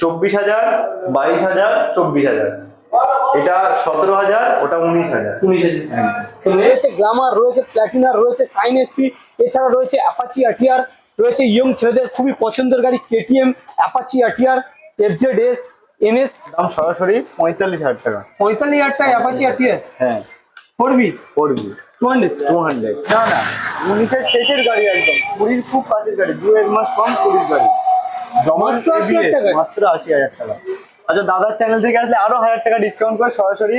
চব্বিশ হাজার বাইশ হাজার চব্বিশ হাজার। এটা সতেরো হাজার ওটা উনিশ হাজার। উনিশ হাজার। রয়েছে গ্লামার রয়েছে প্ল্যাটিনার রয়েছে সাইন এসপি এছাড়া রয়েছে অ্যাপাচি আটিয়ার রয়েছে ইয়ং ছেলেদের খুবই পছন্দের গাড়ি KTM Apache RTR FZ S NS দাম সরাসরি পঁয়তাল্লিশ হাজার টাকা। পঁয়তাল্লিশ হাজার টাকা অ্যাপাচি আটিয়ার হ্যাঁ। ফোর বি করবি টু হান্ড্রেড টু হান্ড্রেড না না উনিশের শেষের গাড়ি একদম। কুড়ির খুব কাছের গাড়ি দু এক মাস কম কুড়ির গাড়ি। 80,000 টাকা? মাত্র আশি হাজার টাকা আচ্ছা দাদার চ্যানেল থেকে আসলে আরও হাজার টাকা ডিসকাউন্ট করে সরাসরি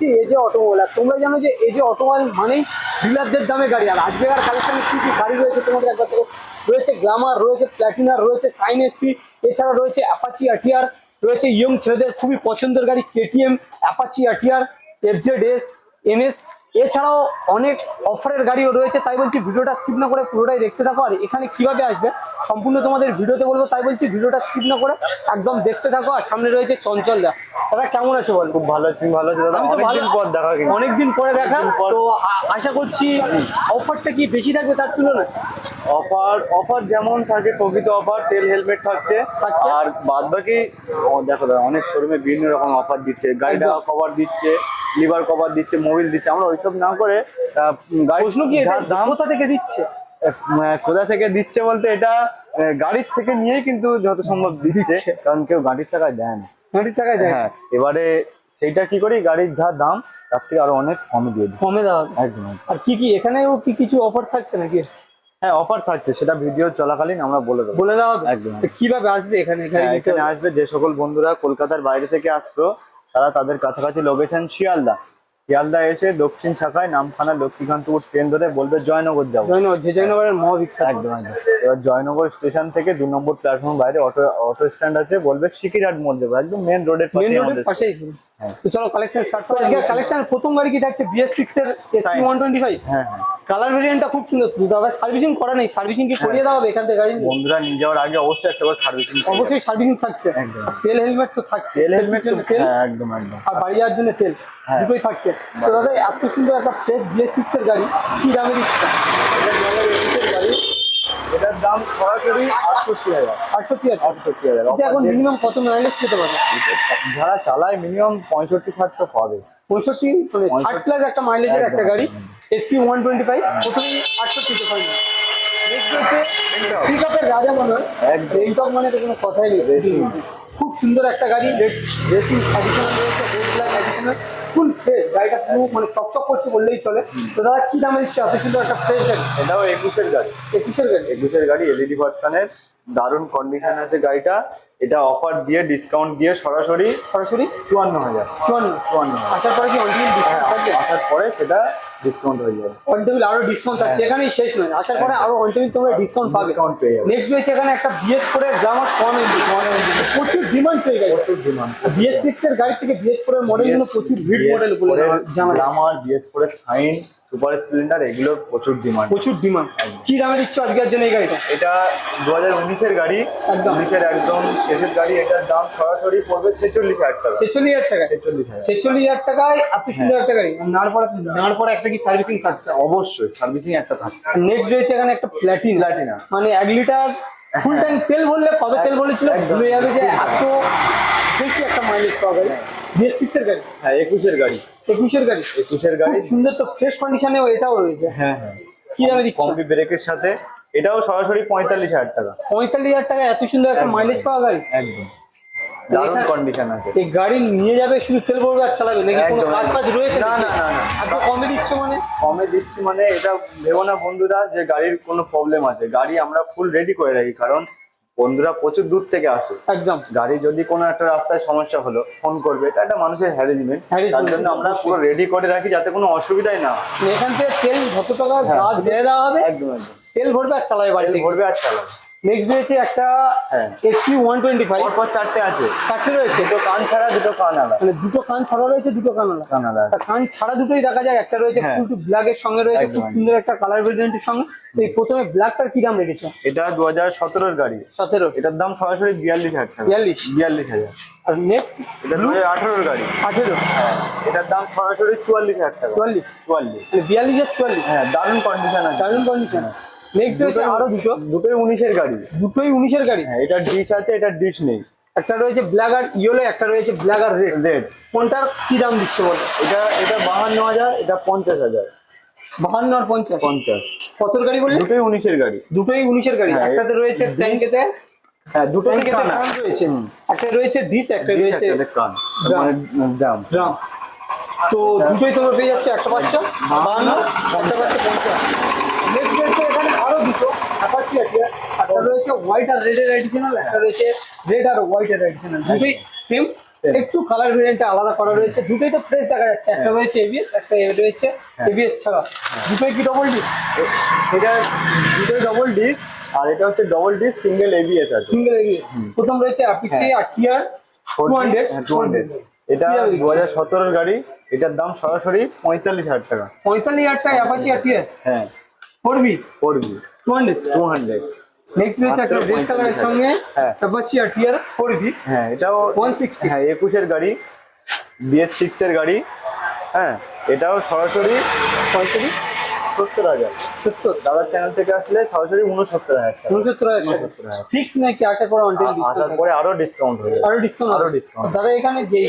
একবার এই যে অটোমোবাইল আর তোমরা জানো যে এই যে অটোমোবাইল মানেই ডিলারদের দামে গাড়ি। আর আজকের কালেকশানে কী কী গাড়ি রয়েছে তোমাদের একবার দেখো। রয়েছে গ্লামার রয়েছে প্ল্যাটিনার রয়েছে সাইন এসপি এছাড়া রয়েছে অ্যাপাচি আটিয়ার রয়েছে ইয়ং ছেলেদের খুবই পছন্দের গাড়ি KTM Apache RTR FZ S NS এছাড়াও অনেক অফারের গাড়িও রয়েছে তাই বলছি ভিডিওটা স্কিপ না করে পুরোটাই দেখতে থাকো। আর এখানে কীভাবে আসবে সম্পূর্ণ তোমাদের ভিডিওতে বলব তাই বলছি ভিডিওটা স্কিপ না করে একদম দেখতে থাকো। আর সামনে রয়েছে চঞ্চল দা। দাদা কেমন আছো বল? খুব ভালো আছি ভালো আছি দাদা। আমি তো অনেকদিন ভালো- পর দেখা অনেকদিন পরে দেখা। তো আশা করছি অফারটা কি বেশি থাকবে তার তুলনায়? অফার অফার যেমন থাকে প্রকৃত অফার তেল হেলমেট থাকছে। আর বাদ বাকি দেখো দাদা অনেক শোরুমে বিভিন্ন রকম অফার দিচ্ছে। গাড়িটা। কভার দিচ্ছে লিভার কভার দিচ্ছে মোবিল দিচ্ছে। আমরা ওইসব না করে প্রশ্ন কি দাম কোথা থেকে দিচ্ছে? কোথা থেকে দিচ্ছে বলতে এটা গাড়ির থেকে নিয়েই কিন্তু যত সম্ভব দিচ্ছে। দিচ্ছে। কারণ কেউ গাড়ির টাকায় দেয় না। গাড়ির টাকায় দেয় হ্যাঁ এবারে সেইটা কি করি গাড়ির যা দাম তার থেকে আরও অনেক কমে দিয়ে দিই কমে দেওয়া একদম। আর কি কি এখানেও কি কিছু অফার থাকছে নাকি? হ্যাঁ অফার থাকছে সেটা ভিডিও চলাকালীন আমরা বলে দেবো। বলে দেওয়া একদম। কীভাবে আসবে এখানে? হ্যাঁ, এখানে আসবে যে সকল বন্ধুরা কলকাতার বাইরে থেকে আসছো তারা তাদের কাছাকাছি লোকেশন শিয়ালদা। শিয়ালদা এসে দক্ষিণ শাখায় নামখানা লক্ষ্মীকান্তপুর ট্রেন ধরে বলবে জয়নগর যাব জয়নগর যে জয়নগরের মহাবিখ্যাত। একদম এবার জয়নগর স্টেশন থেকে দু নম্বর প্ল্যাটফর্ম বাইরে অটো অটো স্ট্যান্ড আছে বলবে সিকিরহাট মোড় যাব একদম মেন রোডের পাশে। তো চলো কালেকশন স্টার্ট করি আজকে কালেকশন প্রথম গাড়ি কি থাকছে বিএস সিক্স এর এসপি ওয়ান টোয়েন্টি ফাইভ হ্যাঁ হ্যাঁ। কালার ভেরিয়েন্টটা খুব সুন্দর। দাদা সার্ভিসিং করা নেই। সার্ভিসিং কি করিয়ে দেওয়া হবে এখান থেকে গাড়ি বন্ধুরা নিয়ে যাওয়ার আগে অবশ্যই একটা করে সার্ভিসিং অবশ্যই সার্ভিসিং থাকছে। একদম। তেল হেলমেট তো থাকছে। তেল হেলমেট তেল হ্যাঁ একদম একদম। আর বাড়ি যাওয়ার জন্য তেল। হ্যাঁ। দুটোই থাকছে। তো দাদা এত সুন্দর একটা ফ্রেশ বিএস সিক্স এর গাড়ি। কি দামে দিচ্ছে এটা জলের এডিটের গাড়ি এটার দাম সরাসরি আটষট্টি হাজার। আটষট্টি আছে আটষট্টি হাজার। এখন মিনিমাম কত মাইলেজ পেতে পারে যারা চালায় মিনিমাম পঁয়ষট্টি ষাট তো পাবে। পঁয়ষট্টি মানে ষাট প্লাস একটা মাইলেজের একটা গাড়ি। এসপি ওয়ান টোয়েন্টি ফাইভ প্রথমেই আটষট্টিতে পাই পিকআপের রাজা মনে হয় একদম। মানে তো কোনো কথাই নেই। খুব সুন্দর একটা গাড়ি। রেসিং অ্যাডিশনাল রয়েছে red line additional full fresh গাড়িটা পুরো মানে চকচক করছে বললেই চলে। তো দাদা কি দামে দিচ্ছে এত সুন্দর একটা ফ্রেশ গাড়ি এটাও একুশের গাড়ি। একুশের গাড়ি? একুশের গাড়ি এলইডি ভার্সানের দারুণ কন্ডিশন আছে গাড়িটা। এটা অফার দিয়ে ডিসকাউন্ট দিয়ে সরাসরি সরাসরি? চুয়ান্ন হাজার। চুয়ান্ন। চুয়ান্ন আসার পরে কি ডিসকাউন্ট থাকবে? আসার পরে সেটা ডিসকাউন্ট হয়ে যাবে। অনটেবিল আরও ডিসকাউন্ট আছে এখানেই শেষ নয়। আসার পরে আরও অনটেবিল তোমরা ডিসকাউন্ট পাবে। ডিসকাউন্ট পেয়ে যাবে। নেক্সট রয়েছে এখানে একটা বিএস করে গ্রামার ওয়ান এমবি প্রচুর ডিমান্ড পেয়ে গেছে। প্রচুর ডিমান্ড বিএস সিক্স এর গাড়ি থেকে বিএস ফোর এর মডেলগুলো প্রচুর ভিড় মডেল বলে জানা যায়। BS four Shine super Splendor এগুলোর প্রচুর ডিমান্ড প্রচুর ডিমান্ড কি দামে দিচ্ছ আজকের জন্য এই গাড়িটা? এটা দু হাজার উনিশের গাড়ি। উনিশের একদম শেষের গাড়ি এটার দাম সরাসরি পড়বে ছেচল্লিশ হাজার টাকা। ছেচল্লিশ হাজার টাকা ছেচল্লিশ হাজার। ছেচল্লিশ হাজার টাকায় এত সুন্দর একটা গাড়ি নাড় পরে নাড় পরে একটা কি সার্ভিসিং থাকছে? অবশ্যই সার্ভিসিং একটা থাকছে। নেক্সট রয়েছে এখানে একটা প্ল্যাটিন Platina। মানে এক লিটার ফুল ট্যাঙ্ক তেল ভরলে কবে তেল একদম। ভুলে যাবে যে এত বেশি একটা মাইলেজ পাওয়া গাড়ি। বিএস সিক্স এর গাড়ি। হ্যাঁ একুশের গাড়ি। একুশের গাড়ি। একুশের গাড়ি। সুন্দর তো ফ্রেশ কন্ডিশনেও এটাও রয়েছে। হ্যাঁ হ্যাঁ। কি দামে দিচ্ছ? ব্রেকের সাথে। এটাও সরাসরি পঁয়তাল্লিশ হাজার টাকা। পঁয়তাল্লিশ হাজার টাকা এত সুন্দর একটা মাইলেজ পাওয়া গাড়ি। একদম। দারুণ কন্ডিশন আছে। এই গাড়ি নিয়ে যাবে শুধু তেল ভরবে আর চালাবে নাকি কোনো কাজ ফাজ রয়েছে না, না, না, না। কমে দিচ্ছ মানে? কমে দিচ্ছি মানে এটা ভেবো না বন্ধুরা যে গাড়ির কোনো প্রবলেম আছে। গাড়ি আমরা ফুল রেডি করে রাখি কারণ বন্ধুরা প্রচুর দূর থেকে আসে। একদম। গাড়ি যদি কোনো একটা রাস্তায় সমস্যা হলো ফোন করবে এটা একটা মানুষের হ্যারেজমেন্ট তার জন্য আমরা পুরো রেডি করে রাখি যাতে কোনো অসুবিধাই না এখান থেকে তেল যত টাকা হ্যাঁ। দেওয়া হবে একদম একদম। তেল ভরবে আর চালাবে বাড়ি ভরবে আর চালাবে। নেক্সট রয়েছে একটা হ্যাঁ। এসপি ওয়ান টোয়েন্টি ফাইভ পরপর চারটে আছে। চারটে রয়েছে? দুটো কান ছাড়া দুটো কান আলাদা। মানে দুটো কান ছাড়া রয়েছে দুটো কান আলাদা। কান আলাদা। কান ছাড়া দুটোই দেখা যায়। একটা রয়েছে হ্যাঁ। ফুল টু ব্ল্যাক এর সঙ্গে রয়েছে খুব সুন্দর একটা কালার ভেরিয়েন্টের সঙ্গে। এই প্রথমে ব্ল্যাকটার কি দাম রেখেছো? এটা দু হাজার সতেরোর গাড়ি। সতেরো। এটার দাম সরাসরি বিয়াল্লিশ হাজার বিয়াল্লিশ। বিয়াল্লিশ হাজার। আর নেক্সট এটা দু হাজার আঠারোর গাড়ি। আঠেরো। এটার দাম সরাসরি চুয়াল্লিশ হাজার টাকা। চুয়াল্লিশ। চুয়াল্লিশ। মানে বিয়াল্লিশ আর চুয়াল্লিশ। হ্যাঁ দারুণ কন্ডিশন আছে। দারুণ কন্ডিশন নেক্সট আরও দুটো। দুটোই উনিশের গাড়ি। দুটোই উনিশের গাড়ি। হ্যাঁ এটা ডিশ আছে এটা ডিশ নেই। একটা রয়েছে ব্ল্যাক আর ইয়েলো একটা রয়েছে ব্ল্যাক আর রেড রেড কোনটার কি দাম দিচ্ছ বলো? এটা এটা বাহান্ন হাজার এটা পঞ্চাশ হাজার। বাহান্ন আর পঞ্চাশ? পঞ্চাশ। কতর গাড়ি বললে? দুটোই উনিশের গাড়ি। দুটোই উনিশের গাড়ি। হ্যাঁ, একটাতে রয়েছে ট্যাঙ্কেতে হ্যাঁ দুটোই ট্যাঙ্কেতে কান। রয়েছে। একটা রয়েছে ডিস একটা রয়েছে কান ড্রাম। ড্রাম ড্রাম তো দুটোই তোমরা পেয়ে যাচ্ছে একটা বাচ্চা বাহান্ন একটা বাচ্চা পঞ্চাশ নেক্সট রয়েছে এখানে আরও দুটো অ্যাপাচি আছে একটা রয়েছে হোয়াইট আর রেড এর একটা রয়েছে রেড আর হোয়াইট এর এডিশনাল দুটোই সেম একটু কালার ভেরিয়েন্টটা আলাদা করা রয়েছে। দুটোই তো ফ্রেশ দেখা যাচ্ছে। একটা রয়েছে এবিএস একটা রয়েছে এবিএস ছাড়া। দুটোই কি ডবল ডিস এটা দুটোই ডবল ডিশ আর এটা হচ্ছে ডবল ডিশ সিঙ্গেল এবিএস আছে। সিঙ্গেল এবিএস প্রথম রয়েছে Apache RTR two hundred two hundred এটা দু হাজার সতেরোর গাড়ি। এটার দাম সরাসরি পঁয়তাল্লিশ হাজার টাকা। পঁয়তাল্লিশ হাজার টাকা অ্যাপাচি আর টিয়ার হ্যাঁ। ফোর বি করবি two hundred two hundred next রয়েছে একটা মাত্র রেড কালারের 45 সঙ্গে হ্যাঁ। হ্যাঁ এটাও 160 হ্যাঁ একুশের গাড়ি বিএস সিক্স এর গাড়ি। হ্যাঁ এটাও সরাসরি সত্তর হাজার। সত্তর। দাদার চ্যানেল থেকে আসলে সরাসরি উনসত্তর হাজার উনসত্তর হাজার। ফিক্স নাকি আসার পর অন আসার পরে আরও ডিসকাউন্ট হয়ে যাবে। আরও ডিসকাউন্ট আরও discount। দাদা এখানে যে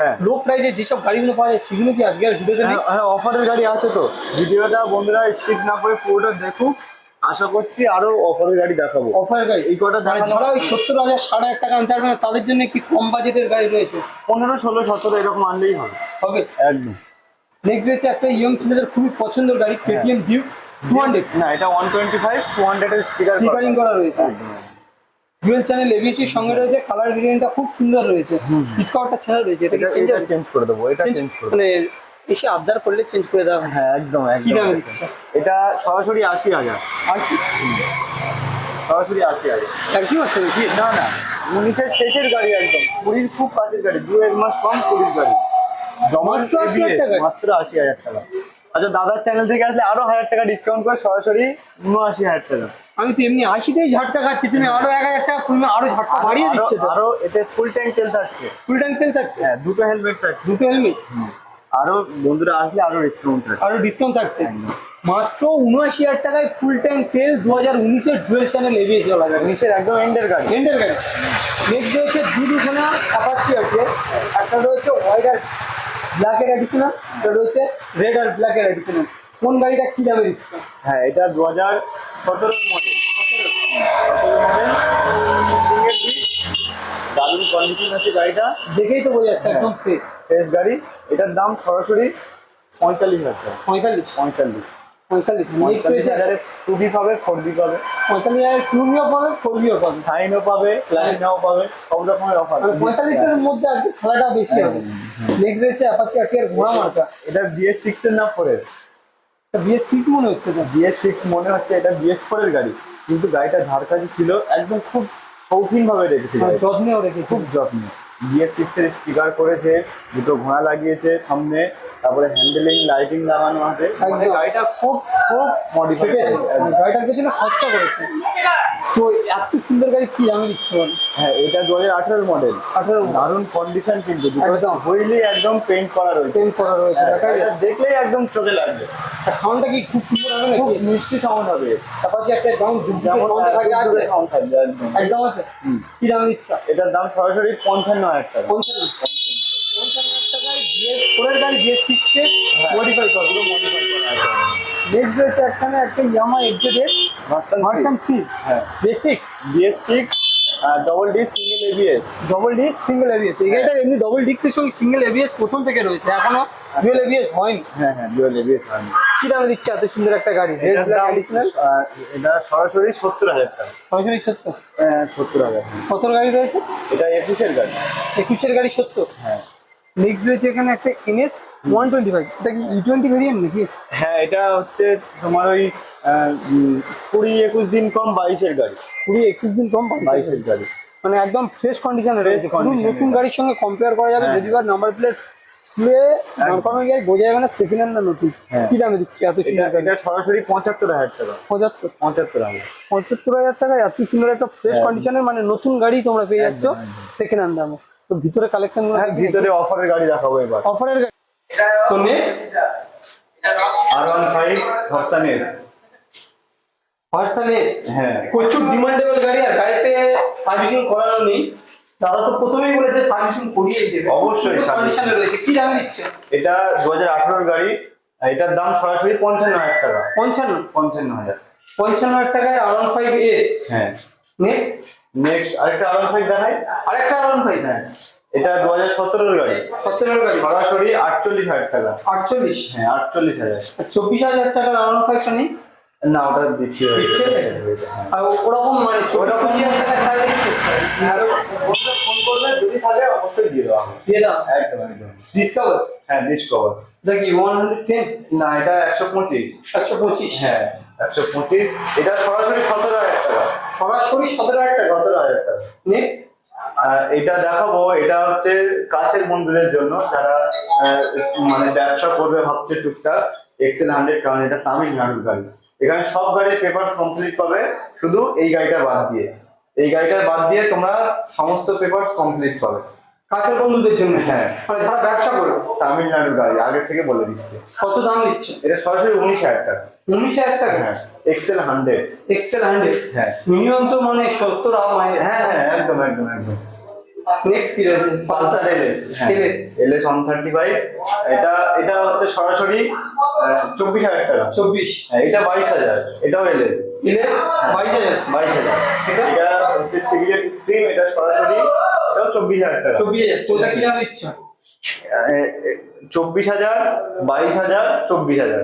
হ্যাঁ। লো প্রাইজে যেসব গাড়িগুলো পাওয়া যায় সেগুলো কি আজকে আর ভিডিওতে নেই? হ্যাঁ হ্যাঁ অফারের গাড়ি আছে তো। ভিডিওটা বন্ধুরা স্কিপ না করে পুরোটা দেখুক। আশা করছি আরও অফারের গাড়ি দেখাবো। অফার গাড়ি? এই কটা মানে যারা ওই সত্তর হাজার সাড়ে হাজার টাকা আনতে পারবে না তাদের জন্য কি কম বাজেটের গাড়ি রয়েছে? পনেরো ষোলো সতেরো এরকম আনলেই হবে। হবে? একদম। নেক্সট রয়েছে একটা ইয়ং ছেলেদের খুবই পছন্দের গাড়ি কেটিএম ভিউ টু হান্ড্রেড না এটা one twenty five two hundred এর স্টিকার স্টিকারিং করা রয়েছে। ডুয়েল চ্যানেল এবিএসির সঙ্গে রয়েছে কালার ভেরিয়েন্টটা খুব সুন্দর রয়েছে। সিট কভারটা ছেঁড়া রয়েছে এটা চেঞ্জ করে দেবো এটা চেঞ্জ করে মানে এসে আবদার করলে চেঞ্জ করে দেওয়া হ্যাঁ। একদম কি একদম। দামে দিচ্ছে? এটা সরাসরি আশি হাজার। কি সরাসরি আশি হাজার। কি হচ্ছে? কি? না না। উনিশের শেষের গাড়ি একদম। কুড়ির খুব কাছের গাড়ি দু এক মাস কম কুড়ির গাড়ি। জমা মাত্র 80,000 টাকা? মাত্র আশি হাজার টাকা। আচ্ছা দাদার চ্যানেল থেকে আসলে আরও হাজার টাকা ডিসকাউন্ট করে সরাসরি উনআশি হাজার টাকা। আমি তো এমনি আশিতেই ঝাটকা খাচ্ছি। তুমি আরও এক হাজার টাকা তুমি আরও ঝাটকা বাড়িয়ে দিচ্ছে আরও এতে ফুল ট্যাঙ্ক তেল থাকছে। ফুল ট্যাঙ্ক তেল থাকছে? হ্যাঁ দুটো হেলমেট থাকছে। দুটো হেলমেট আরও বন্ধুরা আসলে আরও ডিসকাউন্ট আরও ডিসকাউন্ট থাকছে। মাত্র উনআশি হাজার টাকায় ফুল ট্যাঙ্ক তেল দু হাজার উনিশের ডুয়েল চ্যানেল এবিএস চলা যাবে। উনিশের একদম এন্ডের গাড়ি। এন্ডের গাড়ি। নেক্সট রয়েছে দুখানা অ্যাপাচি আছে একটা রয়েছে হোয়াইট আর ব্ল্যাকের এডিশনাল একটা রয়েছে রেড আর ব্ল্যাকের এডিশনাল কোন গাড়িটা কি দামে দিচ্ছে? হ্যাঁ এটা দু হাজার সতেরো মডেল দারুণ কন্ডিশন আছে গাড়িটা। দেখেই তো বোঝা যাচ্ছে একদম ফ্রেশ ফ্রেশ গাড়ি। এটার দাম সরাসরি পঁয়তাল্লিশ হাজার টাকা। পঁয়তাল্লিশ? পঁয়তাল্লিশ। পঁয়তাল্লিশ। পঁয়তাল্লিশ হাজারে টু বি পাবে ফোর বি পাবে। পঁয়তাল্লিশ হাজার পাবে পাবে। সাইনও পাবে লাইনাও পাবে সব রকমের অফার মানে পঁয়তাল্লিশের মধ্যে আজকে খেলাটা বেশি হবে। নেক্সট রয়েছে অ্যাপাচি আটিয়ার ঘোড়া মার্কা। এটা বিএস সিক্স এর না ফোরের মনে হচ্ছে বিএস সিক্স মনে হচ্ছে এটা বিএস ফোরের গাড়ি। কিন্তু গাড়িটা ঝাড়কাজি ছিল একদম খুব শৌখিন ভাবে রেখেছিল। মানে যত্নেও রেখেছি খুব যত্ন। বিএস সিক্স এর স্টিকার করেছে দুটো ঘোড়া লাগিয়েছে সামনে তারপরে হ্যান্ডেলিং লাইটিং লাগানো আছে। মানে একদম। গাড়িটা খুব খুব মডিফাই গাড়িটার পেছনে খরচা করেছে। তো এত সুন্দর গাড়ি কি আমি দিচ্ছি হ্যাঁ এটা দু হাজার আঠারো মডেল আঠারো। দারুণ কন্ডিশন কিন্তু একদম। হইলি একদম পেন্ট করা রয়েছে। পেন করা রয়েছে হ্যাঁ, দেখলেই একদম চোখে লাগবে। আর সাউন্ডটা কি খুব সুন্দর হবে খুব মিষ্টি সাউন্ড হবে। তারপর যে একটা যেমন সাউন্ড থাকে থাকবে একদম। একদম আছে? কি দাম দিচ্ছ এটার দাম সরাসরি পঞ্চান্ন হাজার টাকা পঞ্চান্ন পঞ্চান্ন হাজার টাকায় জিএস ফোরের গাড়ি। জিএস সিক্সে মডিফাই করা মডিফাই করা নেক্সট রয়েছে একখানে একটা ইয়ামা এক্সেডেস ভার্সন থ্রি হ্যাঁ basic BS six double D single ABS double single ABS গাড়িটা এমনি ডবল সিঙ্গেল এবিএস প্রথম থেকে রয়েছে এখনও ডুয়েল এবিএস হয়নি হ্যাঁ হ্যাঁ ডুয়েল এবিএস হয়নি। কি দামে দিচ্ছে এত সুন্দর একটা গাড়ি। এটা সরাসরি সত্তর হাজার টাকা। ছয়শো সত্তর? হ্যাঁ সত্তর হাজার কত গাড়ি রয়েছে? এটা একুশের গাড়ি। একুশের গাড়ি সত্তর? হ্যাঁ। নেক্সট রয়েছে এখানে একটা এনএস ওয়ান টোয়েন্টি ফাইভ এটা কি ই টোয়েন্টি ভেরিয়েন্ট নাকি? হ্যাঁ এটা হচ্ছে তোমার ওই কুড়ি একুশ দিন কম বাইশের গাড়ি। কুড়ি একুশ দিন কম বাইশের গাড়ি। মানে একদম ফ্রেশ কন্ডিশনে রয়েছে। নতুন গাড়ির সঙ্গে কম্পেয়ার করা যাবে হ্যাঁ। যদি বা নাম্বার প্লেট খুলে হয়ে যায় বোঝা যাবে না সেকেন্ড হ্যান্ড নতুন। হ্যাঁ। কি দামে দিচ্ছে? এত সুন্দর। এটা সরাসরি পঁচাত্তর হাজার টাকা। পঁচাত্তর। পঁচাত্তর হাজার। পঁচাত্তর হাজার টাকায় এত সুন্দর একটা ফ্রেশ কন্ডিশনের মানে নতুন গাড়ি তোমরা পেয়ে যাচ্ছ হ্যাঁ। সেকেন্ড হ্যান্ড দামে। তো ভিতরে কালেকশন হ্যাঁ ভিতরে অফারের গাড়ি দেখাবো এবার। অফারের গাড়ি। তো next R one five version S ভার্সানে হ্যাঁ। প্রচুর ডিমান্ডেবল গাড়ি আর গাড়িতে সার্ভিসিং করানো নেই। দাদা তো প্রথমেই বলেছে সার্ভিসিং করিয়ে দেবে। অবশ্যই। কন্ডিশনে রয়েছে। কি দামে দিচ্ছে এটা দু হাজার আঠারোর গাড়ি। এটার দাম সরাসরি পঞ্চান্ন হাজার টাকা। পঞ্চান্ন? পঞ্চান্ন হাজার। পঞ্চান্ন হাজার টাকায় আর ওয়ান ফাইভ এস হ্যাঁ। নেক্সট নেক্সট আরেকটা আর ওয়ান ফাইভ দেখাই। আরেকটা আর ওয়ান ফাইভ হ্যাঁ। এটা দু হাজার সতেরোর গাড়ি। সত্তরের গাড়ি। সরাসরি আটচল্লিশ হাজার টাকা। আটচল্লিশ? হ্যাঁ আটচল্লিশ হাজার। আর চব্বিশ হাজার টাকার আর ওয়ান ফাইভটা নেই? না ওটা? হ্যাঁ আর ওরকম মানে? আর ওটা ফোন করলে যদি থাকে অবশ্যই দিয়ে দেওয়া দিয়ে দাও। একদম একদম। হ্যাঁ ডিসকভার দেখি ওয়ান হান্ড্রেড টেন না এটা একশো পঁচিশ। একশো পঁচিশ? হ্যাঁ একশো পঁচিশ। এটা সরাসরি সতেরো হাজার টাকা। সরাসরি সতেরো হাজার টাকা? সতেরো হাজার টাকা। নেক্সট এটা দেখাবো এটা হচ্ছে কাছের বন্ধুদের জন্য। যারা আহ, মানে ব্যবসা করবে ভাবছে টুকটাক। এক্সেল হান্ড্রেড কারণ এটা তামিলনাড়ুর গাড়ি। এখানে সব গাড়ির পেপার কমপ্লিট পাবে শুধু এই গাড়িটা বাদ দিয়ে। এই গাড়িটা বাদ দিয়ে তোমরা সমস্ত পেপার কমপ্লিট পাবে। কাছের বন্ধুদের জন্য? হ্যাঁ। মানে যারা ব্যবসা করে তামিলনাড়ুর গাড়ি আগে থেকে বলে দিচ্ছে। কত দাম দিচ্ছে এটা সরাসরি উনিশ হাজার টাকা। উনিশ হাজার টাকা? হ্যাঁ এক্সেল হান্ড্রেড এক্সেল হান্ড্রেড হ্যাঁ। মিনিমাম তো মানে সত্তর হ্যাঁ হ্যাঁ একদম একদম একদম। নেক্সট কি রয়েছে? পালসার এলএস হ্যাঁ। এলএস ওয়ান থার্টি ফাইভ এটা এটা হচ্ছে সরাসরি চব্বিশ হাজার টাকা। চব্বিশ। হ্যাঁ এটা বাইশ হাজার। এটাও এলএস হাজার। বাইশ হাজার। এটা? এটা হচ্ছে সিভিলেট স্ট্রিম এটা সরাসরি এটাও চব্বিশ হাজার টাকা। চব্বিশ হাজার। তো এটা কি দিচ্ছ? চব্বিশ হাজার বাইশ হাজার চব্বিশ হাজার।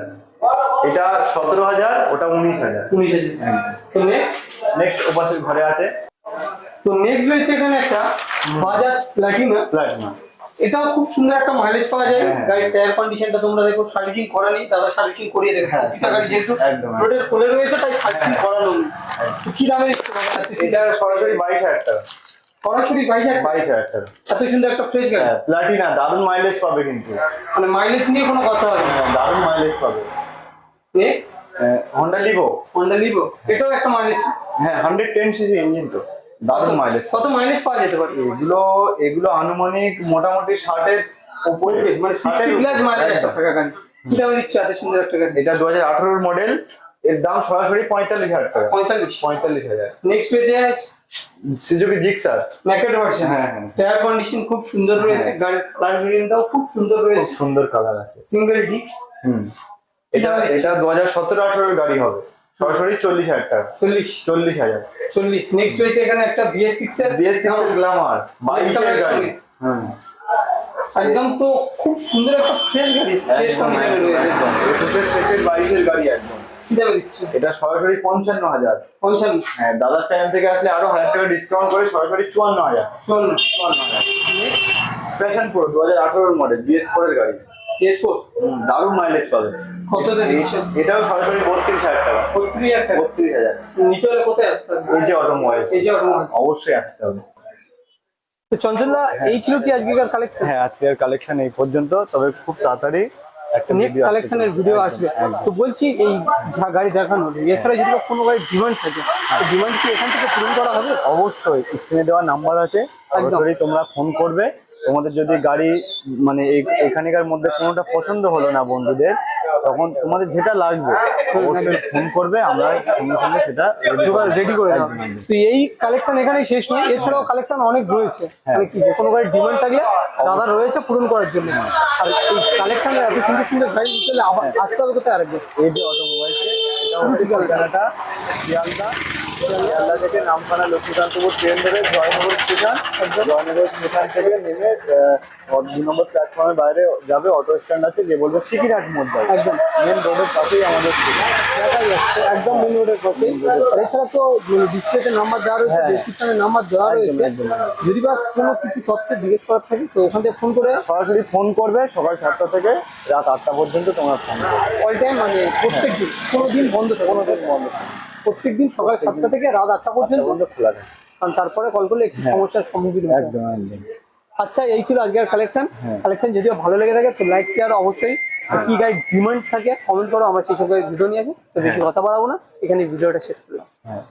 এটা সতেরো হাজার ওটা উনিশ হাজার। উনিশ হাজার। তো নেক্সট নেক্সট ওপাশের ঘরে আছে। তো নেক্সট রয়েছে এখানে একটা বাজাজ প্লাটিনা প্লাটিনা এটাও খুব সুন্দর একটা মাইলেজ পাওয়া যায়। হ্যাঁ, হ্যাঁ। গাড়ির টায়ার কন্ডিশনটা তোমরা দেখো সার্ভিসিং করা নেই দাদা সার্ভিসিং করিয়ে দেবে হ্যাঁ, গাড়ি যেহেতু। রোডের কোলে রয়েছে তাই সার্ভিসিং হ্যাঁ। করানো নেই। কি দামে দিচ্ছে এটা সরাসরি বাইশ হাজার টাকা। সরাসরি বাইশ হাজার বাইশ হাজার টাকা। এত সুন্দর একটা ফ্রেশ গাড়ি। হ্যাঁ প্লাটিনা দারুণ মাইলেজ পাবে কিন্তু। মানে মাইলেজ নিয়ে কোনো কথা হবে না। হ্যাঁ, দারুণ মাইলেজ পাবে। Next Honda Livo Honda Livo এটাও একটা মাইলেজ হ্যাঁ হান্ড্রেড টেন সিসি ইঞ্জিন তো। দারুণ মাইলেজ কত মাইলেজ পাওয়া যেতে পারে? এগুলো এগুলো আনুমানিক মোটামুটি ষাটের উপরে। মানে সিক্সটি প্লাস মাইলেজ একটা থাকা গাড়ি কি দামে দিচ্ছে এত সুন্দর একটা গাড়ি? এটা দু হাজার আঠারোর মডেল এর দাম সরাসরি পঁয়তাল্লিশ হাজার টাকা। পঁয়তাল্লিশ। পঁয়তাল্লিশ হাজার। নেক্সট রয়েছে সুজুকি জিক্সার ন্যাকেড ভার্সন হ্যাঁ, হ্যাঁ। টায়ার কন্ডিশন খুব সুন্দর রয়েছে হ্যাঁ। গাড়ির কালার ভেরিয়েন্টটাও খুব সুন্দর খুব সুন্দর কালার আছে। সিঙ্গেল ডিস্ক হুম। এটা এটা দু হাজার সতেরো আঠারোর গাড়ি হবে। সরাসরি চল্লিশ হাজার টাকা। চল্লিশ। চল্লিশ হাজার। চল্লিশ। নেক্সট রয়েছে এখানে একটা বিএস সিক্স এর বিএস সিক্স গ্লামার বাইশের গাড়ি। একদম তো খুব সুন্দর একটা ফ্রেশ গাড়ি। ফ্রেশ কন্ডিশনে রয়েছে। একদম। একুশের শেষের বাইশের গাড়ি একদম। এটা সরাসরি পঞ্চান্ন হাজার। পঞ্চান্ন। হ্যাঁ দাদার চ্যানেল থেকে আসলে আরও হাজার টাকা ডিসকাউন্ট করে সরাসরি চুয়ান্ন হাজার। চুয়ান্ন। ফ্যাশন প্রো দু হাজার আঠারোর মডেল বিএস ফোর এর গাড়ি। হুম, দারুণ মাইলেজ পাবে। দিচ্ছে এটাও সরাসরি বত্রিশ হাজার টাকা। বত্রিশ হাজার টাকা। বত্রিশ হাজার। নিতে হলে কোথায় আসতে হবে? এই যে অটোমোবাইল এই যে অটোমোবাইল অবশ্যই আসতে হবে। তো চঞ্চলদা এই ছিল কি আজকেকার কালেকশন হ্যাঁ আজকের কালেকশন এই পর্যন্ত। তবে খুব তাড়াতাড়ি একটা নেক্সট video কালেকশনের ভিডিও আসবে। তো বলছি এই গাড়ি দেখানো এছাড়া যদি বা কোনো গাড়ির ডিমান্ড থাকে ডিমান্ড কি এখান থেকে পূরণ করা হবে? অবশ্যই। স্ক্রিনে দেওয়া নাম্বার আছে। তোমরা ফোন করবে। তোমাদের যদি গাড়ি মানে এই- এখানকার মধ্যে কোনোটা পছন্দ হলো না বন্ধুদের তখন তোমাদের যেটা লাগবে ফোন করবে আমরা সঙ্গে সঙ্গে সেটা রেডি করে। তো এই কালেকশন এখানেই শেষ নয় এছাড়াও কালেকশন অনেক রয়েছে। হ্যাঁ। মানে যে কোনো গাড়ির ডিমান্ড থাকলে দাদা রয়েছে পূরণ করার জন্য। আর এই কালেকশনে এত সুন্দর সুন্দর গাড়ি নিতে হলে আবার আসতে হবে কোথায় আরেকবার? এই যে এটা হচ্ছে শিয়ালদা শিয়ালদা থেকে নামখানা লক্ষ্মীকান্তপুর ট্রেন ধরে জয়নগর স্টেশন জয়নগর স্টেশন থেকে নেমে আহ, দু নম্বর প্ল্যাটফর্মের বাইরে যাবে অটো স্ট্যান্ড আছে যে বলবে সিকিরহাট মোড় যাবে। একদম। মেন রোডের পাশেই আমাদের একদম মেন রোডের পাশে। এছাড়া তো ডিসপ্লেতে নাম্বার দেওয়া রয়েছে হ্যাঁ। ডেসক্রিপশনে নাম্বার দেওয়া রয়েছে। যদি বা কোনো কিছু তথ্য জিজ্ঞেস করার থাকে তো ওখান থেকে ফোন করে সরাসরি ফোন করবে সকাল সাতটা থেকে রাত আটটা পর্যন্ত তোমরা ফোন করবে। অল টাইম মানে প্রত্যেক দিন। কোনো দিন বন্ধ থাকে। কোনো দিন বন্ধ থাকে প্রত্যেক দিন সকাল সাতটা থেকে রাত আটটা পর্যন্ত খোলা থাকে। কারণ তারপরে কল করলে একটু সমস্যার সম্মুখীন হয়। একদম একদম। আচ্ছা এই ছিল আজকের কালেকশন হ্যাঁ। কালেকশন যদিও ভালো লেগে থাকে তো লাইক কেয়ার অবশ্যই। কি গায়ে ডিমান্ড থাকে কমেন্ট করো আমরা সেই সঙ্গে ভিডিও নিয়ে আসি তো বেশি কথা বাড়াবো না। এখানে ভিডিওটা শেষ করলাম। হ্যাঁ।